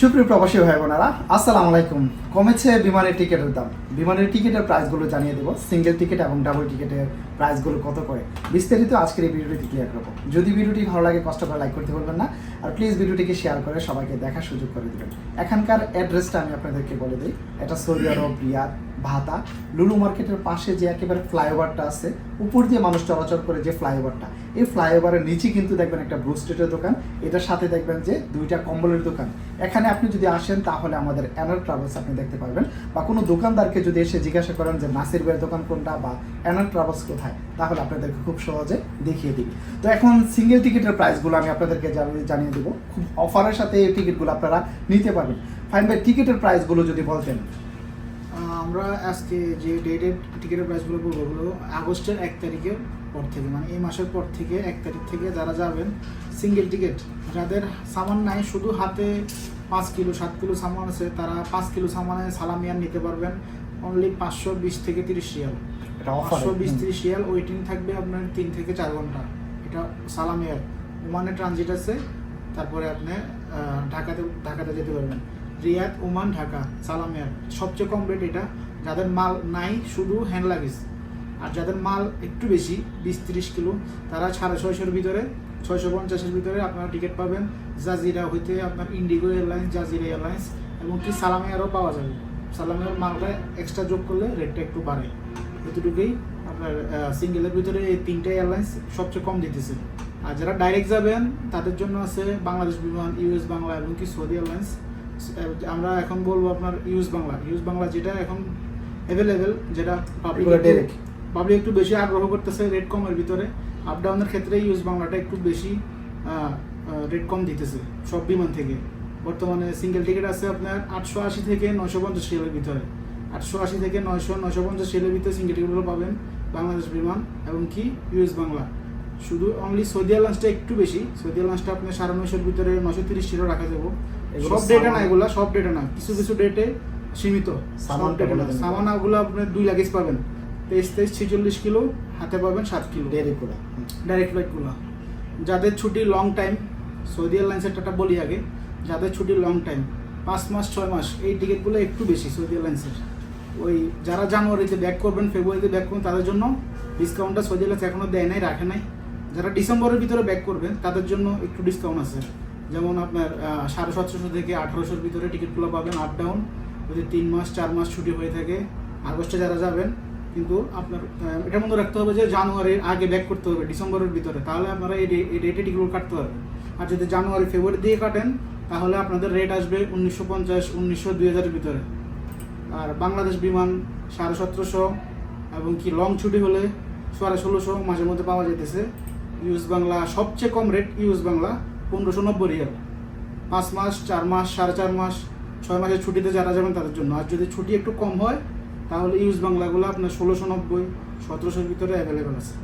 সুপ্রিয় প্রবাসী ভাই বোনেরা, আসসালামু আলাইকুম। কমেছে বিমানের টিকিটের দাম। বিমানের টিকিটের প্রাইসগুলো জানিয়ে দেবো। সিঙ্গেল টিকিট এবং ডাবল টিকিটের প্রাইসগুলো কত করে? বিস্তারিত আজকের এই ভিডিওটি ক্লিয়ার করব। যদি ভিডিওটি ভালো লাগে, কষ্ট করে লাইক করতে বলবেন না। আর প্লিজ ভিডিওটিকে শেয়ার করে সবাইকে দেখার সুযোগ করে দেবেন। এখানকার অ্যাড্রেসটা আমি আপনাদেরকে বলে দিই। এটা সৌদি আরব, রিয়াদ। ভাতা। লুলু মার্কেটের পাশে যে একেবারে ফ্লাইওভারটা আছে, উপর দিয়ে মানুষ চলাচল করে যে ফ্লাইওভারটা, এই ফ্লাইওভারের নিচে কিন্তু দেখবেন একটা ব্রু স্ট্রিটের দোকান, এটার সাথে দেখবেন যে দুইটা কম্বলের দোকান। এখানে আপনি যদি আসেন, তাহলে আমাদের অ্যানার ট্রাভেলস আপনি দেখতে পারবেন। বা কোনো দোকানদারকে যদি এসে জিজ্ঞাসা করেন যে, নাসির ভাইয়ের দোকান কোনটা? বা অ্যানার ট্রাভেলস কোথায়? তাহলে আপনাদেরকে খুব সহজে দেখিয়ে দিই তো এখন সিঙ্গেল টিকিটের প্রাইসগুলো আমি আপনাদেরকে জানিয়ে- দেবো। খুব অফারের সাথে এই টিকিটগুলো আপনারা নিতে পারবেন। ফাইন ভাই টিকিটের প্রাইসগুলো যদি বলতেন। আমরা আজকে যে ডেটের টিকিটের প্রাইসগুলো বলব ওগুলো আগস্টের এক তারিখের পর থেকে মানে এই মাসের পর থেকে এক তারিখ থেকে যারা যাবেন সিঙ্গেল টিকিট যাদের সামান নাই শুধু হাতে পাঁচ কিলো সাত কিলো সামান আছে তারা পাঁচ কিলো সামানে সালামিয়ান নিতে পারবেন অনলি পাঁচশো বিশ থেকে তিরিশ রিয়াল। পাঁচশো বিশ তিরিশ রিয়াল ওয়েটিং থাকবে আপনার তিন থেকে চার ঘণ্টা। এটা সালামিয়ার ওমানে ট্রানজিট আছে তারপরে আপনি ঢাকাতে ঢাকাতে যেতে পারবেন। রিয়াদ, ওমান, ঢাকা। সালামিয়ার সবচেয়ে কম রেট এটা। যাদের মাল নাই, শুধু হ্যান্ড লাগেজ আর যাদের মাল একটু বেশি, বিশ তিরিশ কিলো, তারা সাড়ে ছয়শোর ভিতরে, ছয়শো পঞ্চাশের ভিতরে আপনারা টিকিট পাবেন। জাজিরা হইতে আপনার ইন্ডিগো এয়ারলাইন্স জাজিরা এয়ারলাইন্স এবং কি সালামিয়ারও পাওয়া যাবে। সালামিয়ার মালটা এক্সট্রা যোগ করলে রেটটা একটু বাড়ে। এতটুকুই আপনার সিঙ্গেলের ভিতরে এই তিনটে এয়ারলাইন্স সবচেয়ে কম দিতেছে। আর যারা ডাইরেক্ট যাবেন, তাদের জন্য আছে বাংলাদেশ বিমান ইউএস বাংলা এবং কি সৌদি এয়ারলাইন্স আমরা এখন বলব আপনার ইউএস বাংলা ইউএস বাংলা যেটা এখন অ্যাভেলেবেল যেটা পাবলিক পাবলিক একটু বেশি আগ্রহ করতেছে রেট কমের ভিতরে। আপ ডাউনের ক্ষেত্রে ইউএস বাংলাটা একটু বেশি রেট কম দিতেছে সব বিমান থেকে। বর্তমানে সিঙ্গেল টিকিট আছে আপনার আটশো আশি থেকে নয়শো পঞ্চাশ রিয়ালের ভিতরে। আটশো আশি থেকে নয়শো নয়শো পঞ্চাশ রিয়ালের ভিতরে সিঙ্গেল টিকিটগুলো পাবেন বাংলাদেশ বিমান এবং কি ইউএস বাংলা শুধু অনলি সৌদি এয়ারলাইন্সটা একটু বেশি সৌদি এয়ারলাইন্সটা আপনার সাড়ে নয়শোর ভিতরে নয়শো তিরিশ রিয়াল রাখা যাব। সব ডেটা না এগুলা সব ডেটা না কিছু কিছু ডেটে সীমিত। সামানটা সব ডেটা না। সামানাগুলো আপনার দুই লাগেজ পাবেন। তেইশ তেইশ ছেচল্লিশ কিলো হাতে পাবেন সাত কিলো। করে ডাইরেক্ট ফ্লাইটগুলো যাদের ছুটি লং টাইম সৌদি এয়ারলাইন্সের টাটা বলি আগে যাদের ছুটি লং টাইম পাঁচ মাস ছয় মাস এই টিকিটগুলো একটু বেশি সৌদি এয়ারলাইন্সের ওই যারা জানুয়ারিতে ব্যাক করবেন ফেব্রুয়ারিতে ব্যাক করবেন তাদের জন্য ডিসকাউন্টটা সৌদি এয়ারলাইন্স এখনও দেয় নাই রাখে নাই। যারা ডিসেম্বরের ভিতরে ব্যাক করবেন তাদের জন্য একটু ডিসকাউন্ট আছে। যেমন আপনার সাড়ে সতেরোশো থেকে আঠারোশোর ভিতরে টিকিটগুলো পাবেন আপ ডাউন যদি তিন মাস চার মাস ছুটি হয়ে থাকে আগস্টে যারা যাবেন কিন্তু আপনার আহ, এটা মনে রাখতে হবে যে জানুয়ারির আগে ব্যাক করতে হবে ডিসেম্বরের ভিতরে। তাহলে আপনারা এই এই ডেটে টিকিটগুলো কাটতে পারবেন। আর যদি জানুয়ারি ফেব্রুয়ারি দিয়ে কাটেন তাহলে আপনাদের রেট আসবে উনিশশো পঞ্চাশ উনিশশো দুই হাজারের ভিতরে। আর বাংলাদেশ বিমান সাড়ে সতেরোশো এবং কি লং ছুটি হলে সাড়ে ষোলোশো মাঝে মধ্যে পাওয়া যেতেছে ইউএস বাংলা সবচেয়ে কম রেট ইউএস বাংলা। পনেরোশো নব্বই রিয়াল পাঁচ মাস, চার মাস, সাড়ে চার মাস, ছয় মাসের ছুটিতে যারা যাবেন তাদের জন্য। আর যদি ছুটি একটু কম হয়, তাহলে ইউজ বাংলাগুলো আপনার ষোলোশো নব্বই, সতেরোশোর ভিতরে অ্যাভেলেবেল আছে।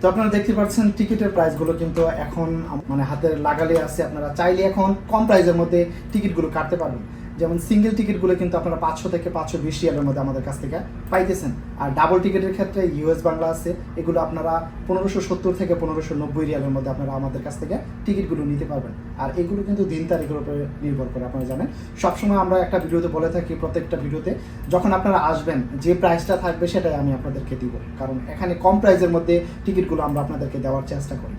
তো আপনারা দেখতে পাচ্ছেন টিকিটের প্রাইসগুলো কিন্তু এখন মানে হাতের লাগালে আছে। আপনারা চাইলে এখন কম প্রাইসের মধ্যে টিকিটগুলো কাটতে পারবেন। যেমন সিঙ্গেল টিকিটগুলো কিন্তু আপনারা পাঁচশো থেকে পাঁচশো বিশ রিয়ালের মধ্যে আমাদের কাছ থেকে পাইতেছেন। আর ডাবল টিকিটের ক্ষেত্রে ইউএস বাংলা আছে, এগুলো আপনারা পনেরোশো সত্তর থেকে পনেরোশো নব্বই রিয়ালের মধ্যে আপনারা আমাদের কাছ থেকে টিকিটগুলো নিতে পারবেন। আর এগুলো কিন্তু দিন তারিখের উপরে নির্ভর করে, আপনারা জানেন। সবসময় আমরা একটা ভিডিওতে বলে থাকি, প্রত্যেকটা ভিডিওতে যখন আপনারা আসবেন, যে প্রাইসটা থাকবে সেটাই আমি আপনাদেরকে দিব। কারণ এখানে কম প্রাইসের মধ্যে টিকিটগুলো আমরা আপনাদেরকে দেওয়ার চেষ্টা করি।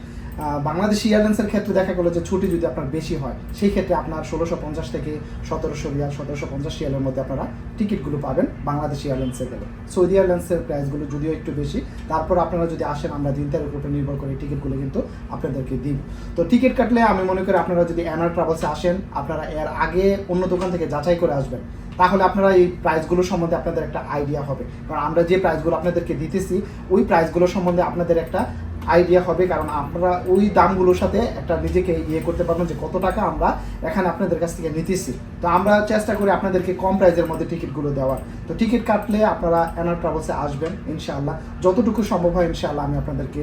বাংলাদেশ এয়ারলাইন্সের ক্ষেত্রে দেখা গেলো যে ছুটি যদি আপনার বেশি হয়, সেই ক্ষেত্রে আপনার ষোলোশো পঞ্চাশ থেকে সতেরোশো রিয়াল, সতেরোশো পঞ্চাশ রিয়ালের মধ্যে আপনারা টিকিটগুলো পাবেন বাংলাদেশ এয়ারলাইন্সে গেলে। সৌদি এয়ারলাইন্সের প্রাইসগুলো যদিও একটু বেশি, তারপর আপনারা যদি আসেন, আমরা দিন তারিখের উপরে নির্ভর করে টিকিটগুলো কিন্তু আপনাদেরকে দিব। তো টিকিট কাটলে আমি মনে করি আপনারা যদি অ্যানার ট্রাভেলসে আসেন, আপনারা এর আগে অন্য দোকান থেকে যাচাই করে আসবেন। তাহলে আপনারা এই প্রাইসগুলো সম্বন্ধে আপনাদের একটা আইডিয়া হবে। কারণ আমরা যে প্রাইসগুলো আপনাদেরকে দিতেছি, ওই প্রাইসগুলো সম্বন্ধে আপনাদের একটা আইডিয়া হবে কারণ আপনারা ওই দামগুলোর সাথে একটা নিজেকে ইয়ে করতে পারবেন যে কত টাকা আমরা এখানে আপনাদের কাছ থেকে নিতেছি। তো আমরা চেষ্টা করি আপনাদেরকে কম প্রাইসের মধ্যে টিকিটগুলো দেওয়ার। তো টিকিট কাটলে আপনারা এনার ট্রাভেলসে আসবেন ইনশাআল্লাহ। যতটুকু সম্ভব হয় ইনশাআল্লাহ আমি আপনাদেরকে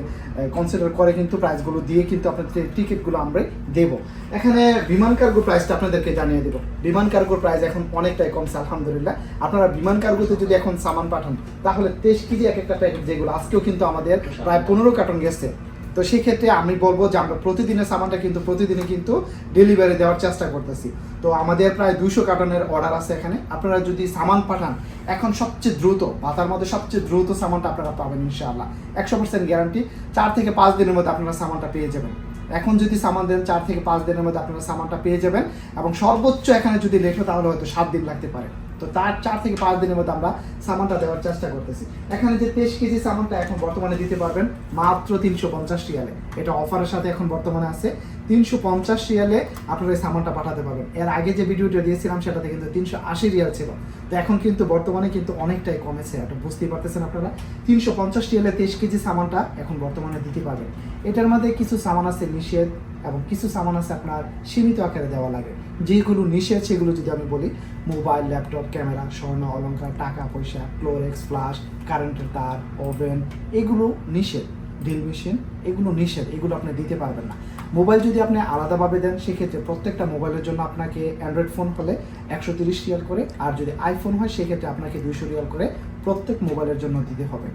কনসিডার করে কিন্তু প্রাইসগুলো দিয়ে কিন্তু আপনাদের টিকিটগুলো আমরা দেব। এখানে বিমান কার্গো প্রাইসটা আপনাদেরকে জানিয়ে দেবো। বিমান কার্গোর প্রাইস এখন অনেকটাই কমছে আলহামদুলিল্লাহ। আপনারা বিমান কার্গোতে যদি এখন সামান পাঠান তাহলে তেইশ কেজি এক একটা প্যাকেট যেগুলো আজকেও কিন্তু আমাদের প্রায় পনেরো কার্টন গেছে। তো সেই ক্ষেত্রে আমি বলব যে আমরা প্রতিদিনের সামানটা কিন্তু প্রতিদিনই কিন্তু ডেলিভারি দেওয়ার চেষ্টা করতেছি। তো আমাদের প্রায় দুশো কার্টনের অর্ডার আছে এখানে। আপনারা যদি সামান পাঠান, এখন সবচেয়ে দ্রুত পাতার মধ্যে সবচেয়ে দ্রুত সামানটা আপনারা পাবেন ইনশাআল্লাহ। একশো পার্সেন্ট গ্যারান্টি চার থেকে পাঁচ দিনের মধ্যে আপনারা সামানটা পেয়ে যাবেন। এখন যদি সামান দেন, চার থেকে পাঁচ দিনের মধ্যে আপনারা সামানটা পেয়ে যাবেন এবং সর্বোচ্চ এখানে যদি লেখে, তাহলে হয়তো সাত দিন লাগতে পারে। তো তার চার থেকে পাঁচ দিনের মধ্যে আমরা সামানটা দেওয়ার চেষ্টা করতেছি। এখানে যে তেইশ কেজি সামানটা এখন বর্তমানে দিতে পারবেন মাত্র তিনশো পঞ্চাশ রিয়ালে। এটা অফারের সাথে এখন বর্তমানে আছে। তিনশো পঞ্চাশ রিয়ালে আপনারা এই সামানটা পাঠাতে পারবেন। এর আগে যে ভিডিওটা দিয়েছিলাম, সেটাতে কিন্তু তিনশো আশি রিয়াল ছিল। তো এখন কিন্তু বর্তমানে কিন্তু অনেকটাই কমেছে, এটা বুঝতেই পারতেছেন আপনারা। তিনশো পঞ্চাশ রিয়ালে তেইশ কেজি সামানটা এখন বর্তমানে দিতে পারবেন। এটার মধ্যে কিছু সামান আছে নিষেধ এবং কিছু সামান আছে আপনার সীমিত আকারে দেওয়া লাগে। যেগুলো নিষেধ, সেগুলো যদি আমি বলি, মোবাইল, ল্যাপটপ, ক্যামেরা, স্বর্ণ, অলংকার, টাকা, পয়সা ক্লোরেক্স ফ্লাশ কারেন্টের তার ওভেন এগুলো নিষেধ। ড্রিল মেশিন এগুলো নিষেধ, এগুলো আপনি দিতে পারবেন না। মোবাইল যদি আপনি আলাদাভাবে দেন, সেক্ষেত্রে প্রত্যেকটা মোবাইলের জন্য আপনাকে অ্যান্ড্রয়েড ফোন হলে একশো তিরিশ রিয়াল করে, আর যদি আইফোন হয়, সেক্ষেত্রে আপনাকে দুইশো রিয়াল করে প্রত্যেক মোবাইলের জন্য দিতে হবে।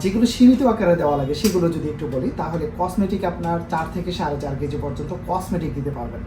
যেগুলো সীমিত আকারে দেওয়া লাগে, সেগুলো যদি একটু বলি, তাহলে কসমেটিক আপনার চার থেকে সাড়ে চার কেজি পর্যন্ত কসমেটিক দিতে পারবেন।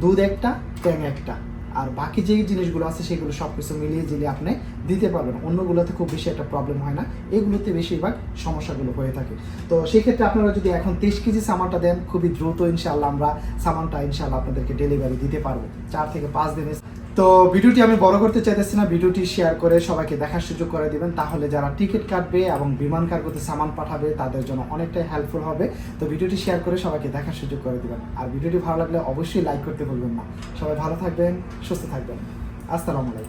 দুধ একটা, ট্যাং একটা। আর বাকি যে জিনিসগুলো আছে, সেগুলো সব কিছু মিলিয়ে জিলিয়ে আপনি দিতে পারবেন। অন্যগুলোতে খুব বেশি একটা প্রবলেম হয় না। এগুলোতে বেশিরভাগ সমস্যাগুলো হয়ে থাকে। তো সেক্ষেত্রে আপনারা যদি এখন তেইশ কেজি সামানটা দেন, খুবই দ্রুত ইনশাল্লাহ আমরা সামানটা ইনশাল্লাহ আপনাদেরকে ডেলিভারি দিতে পারব। চার থেকে পাঁচ দিনে তো ভিডিওটি আমি বড় করতে চাইতেছি না, ভিডিওটি শেয়ার করে সবাইকে দেখার সুযোগ করে দিবেন, তাহলে যারা টিকিট কাটবে এবং বিমান কার্গোতে সামান পাঠাবে, তাদের জন্য অনেকটাই হেল্পফুল হবে। তো ভিডিওটি শেয়ার করে সবাইকে দেখার সুযোগ করে দিবেন। আর ভিডিওটি ভালো লাগলে অবশ্যই লাইক করতে ভুলবেন না। সবাই ভালো থাকবেন, সুস্থ থাকবেন। আসসালামু আলাইকুম।